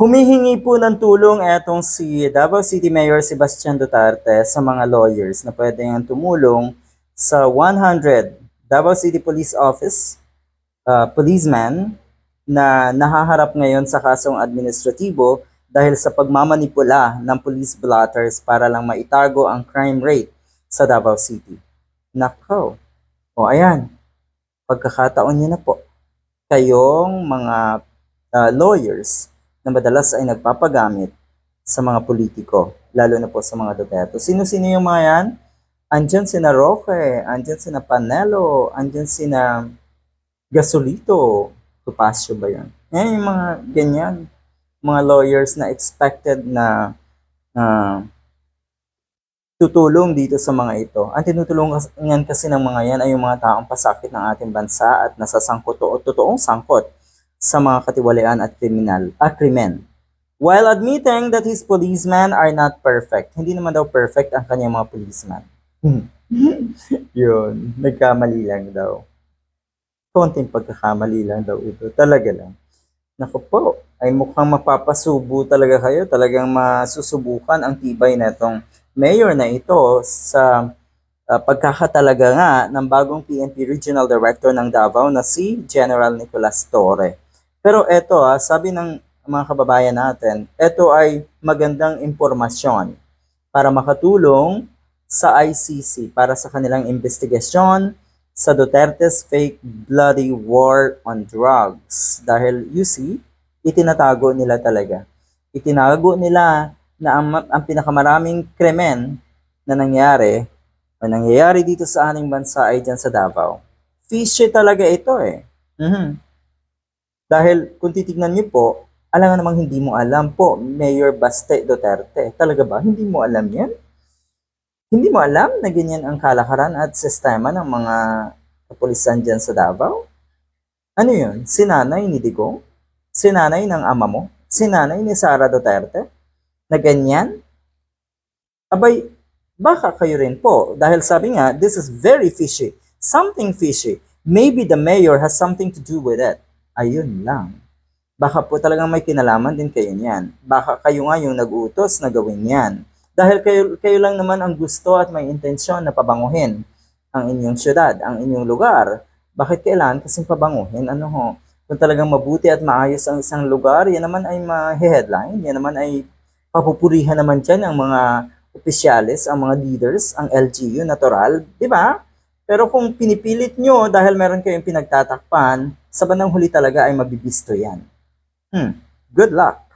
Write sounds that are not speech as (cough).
Humihingi po ng tulong etong si Davao City Mayor Sebastian Duterte sa mga lawyers na pwede nga tumulong sa 100 Davao City Police Office uh, policeman na nahaharap ngayon sa kasong administratibo dahil sa pagmamanipula ng police blotters para lang maitago ang crime rate sa Davao City. Nako. O ayan, pagkakataon niyo na po. Kayong mga uh, lawyers na madalas ay nagpapagamit sa mga politiko, lalo na po sa mga Duterte. Sino-sino yung mga yan? Andyan sina Roque, andyan sina Panelo, andyan sina Gasolito. Tupasyo ba yan? Yan yung mga ganyan. Mga lawyers na expected na na tutulong dito sa mga ito. Ang tinutulungan kasi ng mga yan ay yung mga taong pasakit ng ating bansa at nasasangkot o totoong sangkot sa mga katiwalian at kriminal, at krimen. While admitting that his policemen are not perfect, hindi naman daw perfect ang kanyang mga policemen. (laughs) Yun, nagkamali lang daw. Konting pagkakamali lang daw ito. Talaga lang. Naku po, ay mukhang mapapasubo talaga kayo. Talagang masusubukan ang tibay na itong mayor na ito sa uh, pagkakatalaga nga ng bagong PNP Regional Director ng Davao na si General Nicolas Torre. Pero eto ah, sabi ng mga kababayan natin, ito ay magandang impormasyon para makatulong sa ICC para sa kanilang investigasyon sa Duterte's fake bloody war on drugs. Dahil you see, itinatago nila talaga. Itinago nila na ang, ang pinakamaraming krimen na nangyari o nangyayari dito sa ating bansa ay dyan sa Davao. Fishy talaga ito eh. Mhm. Dahil kung titignan niyo po, alam nga namang hindi mo alam po, Mayor Baste Duterte. Talaga ba? Hindi mo alam yan? Hindi mo alam na ganyan ang kalakaran at sistema ng mga kapulisan dyan sa Davao? Ano yun? Sinanay ni Digong? Sinanay ng ama mo? Sinanay ni Sara Duterte? Na ganyan? Abay, baka kayo rin po. Dahil sabi nga, this is very fishy. Something fishy. Maybe the mayor has something to do with it. Ayun lang. Baka po talagang may kinalaman din kayo niyan. Baka kayo nga yung nag-utos na gawin yan. Dahil kayo, kayo lang naman ang gusto at may intensyon na pabanguhin ang inyong syudad, ang inyong lugar. Bakit kailangan kasing pabanguhin? Ano ho? Kung talagang mabuti at maayos ang isang lugar, yan naman ay ma-headline, yan naman ay papupurihan naman dyan ang mga opisyalis, ang mga leaders, ang LGU, natural, di ba? Pero kung pinipilit nyo dahil meron kayong pinagtatakpan, sa bandang huli talaga ay mabibisto yan. Hmm, good luck.